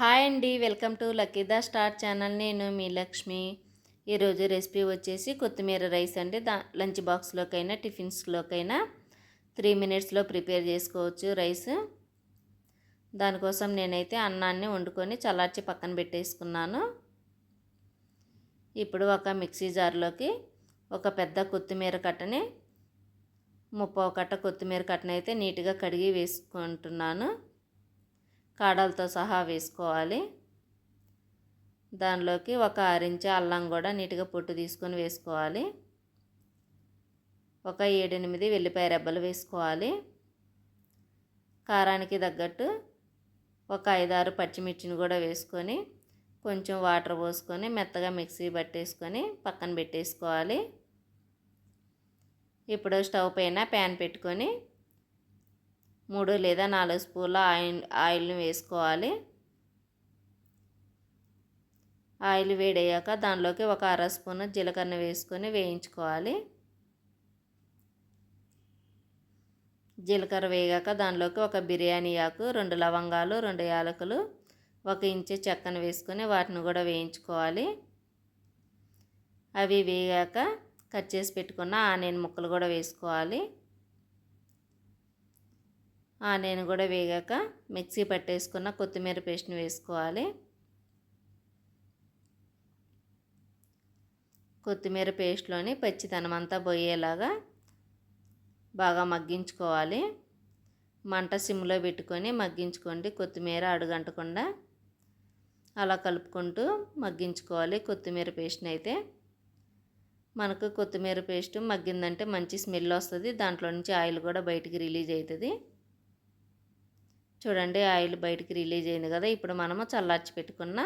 Hi అండి welcome to lucky the star channel. నేను మీ లక్ష్మి. ఈరోజు రెసిపీ వచ్చేసి కొత్తిమీర రైస్ అండి. దా లంచ్ బాక్స్లోకైనా టిఫిన్స్లోకైనా త్రీ మినిట్స్లో ప్రిపేర్ చేసుకోవచ్చు రైస్. దానికోసం నేనైతే అన్నాన్ని వండుకొని చల్లార్చి పక్కన పెట్టేసుకున్నాను. ఇప్పుడు ఒక మిక్సీ జార్లోకి ఒక పెద్ద కొత్తిమీర కట్టని ముప్పో కట్ట కొత్తిమీర కట్టనైతే నీట్గా కడిగి వేసుకుంటున్నాను. కాడలతో సహా వేసుకోవాలి. దానిలోకి ఒక అరించి అల్లం కూడా నీట్గా పొట్టు తీసుకొని వేసుకోవాలి. ఒక ఏడెనిమిది వెల్లిపాయ రెబ్బలు వేసుకోవాలి. కారానికి తగ్గట్టు ఒక ఐదారు పచ్చిమిర్చిని కూడా వేసుకొని కొంచెం వాటర్ పోసుకొని మెత్తగా మిక్సీ పట్టేసుకొని పక్కన పెట్టేసుకోవాలి. ఇప్పుడు స్టవ్ పైన ప్యాన్ పెట్టుకొని మూడు లేదా నాలుగు స్పూన్ల ఆయిల్ ఆయిల్ని వేసుకోవాలి. ఆయిల్ వేడయ్యాక దానిలోకి ఒక అర స్పూన్ జీలకర్ర వేసుకొని వేయించుకోవాలి. జీలకర్ర వేగాక దానిలోకి ఒక బిర్యానీ ఆకు రెండు లవంగాలు రెండు యాలకులు ఒక ఇంచు చెక్కను వేసుకొని వాటిని కూడా వేయించుకోవాలి. అవి వేగాక కట్ చేసి పెట్టుకున్న ఆనియన్ ముక్కలు కూడా వేసుకోవాలి. నేను కూడా వేగాక మిక్సీ పట్టేసుకున్న కొత్తిమీర పేస్ట్ని వేసుకోవాలి. కొత్తిమీర పేస్ట్లోని పచ్చితనం అంతా పోయేలాగా బాగా మగ్గించుకోవాలి. మంట సిమ్లో పెట్టుకొని మగ్గించుకోండి. కొత్తిమీర అడుగంటకుండా అలా కలుపుకుంటూ మగ్గించుకోవాలి కొత్తిమీర పేస్ట్ని అయితే. మనకు కొత్తిమీర పేస్ట్ మగ్గిందంటే మంచి స్మెల్ వస్తుంది. దాంట్లో నుంచి ఆయిల్ కూడా బయటికి రిలీజ్ అవుతుంది. చూడండి ఆయిల్ బయటికి రిలీజ్ అయింది కదా ఇప్పుడు మనము చల్లార్చి పెట్టుకున్న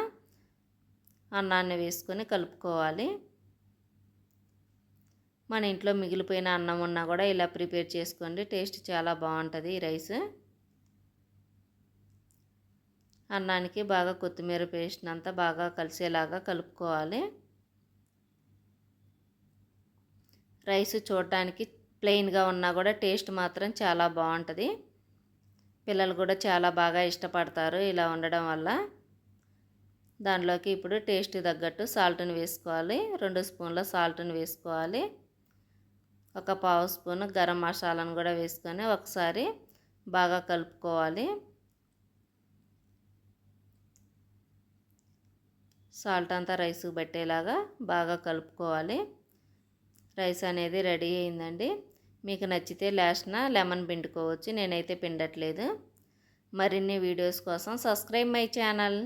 అన్నాన్ని వేసుకొని కలుపుకోవాలి. మన ఇంట్లో మిగిలిపోయిన అన్నం ఉన్నా కూడా ఇలా ప్రిపేర్ చేసుకోండి టేస్ట్ చాలా బాగుంటుంది ఈ రైస్. అన్నానికి బాగా కొత్తిమీర పేస్ట్ అంతా బాగా కలిసేలాగా కలుపుకోవాలి. రైస్ చూడటానికి ప్లెయిన్గా ఉన్నా కూడా టేస్ట్ మాత్రం చాలా బాగుంటుంది. పిల్లలు కూడా చాలా బాగా ఇష్టపడతారు ఇలా ఉండడం వల్ల. దానిలోకి ఇప్పుడు టేస్ట్ తగ్గట్టు సాల్ట్ని వేసుకోవాలి. రెండు స్పూన్ల సాల్ట్ని వేసుకోవాలి. ఒక పావు స్పూన్ గరం మసాలాను కూడా వేసుకొని ఒకసారి బాగా కలుపుకోవాలి. సాల్ట్ అంతా రైస్కి పెట్టేలాగా బాగా కలుపుకోవాలి. రైస్ అనేది రెడీ అయిందండి. మీకు నచ్చితే లాస్ట్న లెమన్ పిండుకోవచ్చు. నేనైతే పిండట్లేదు. మరిన్ని వీడియోస్ కోసం సబ్స్క్రైబ్ మై ఛానల్.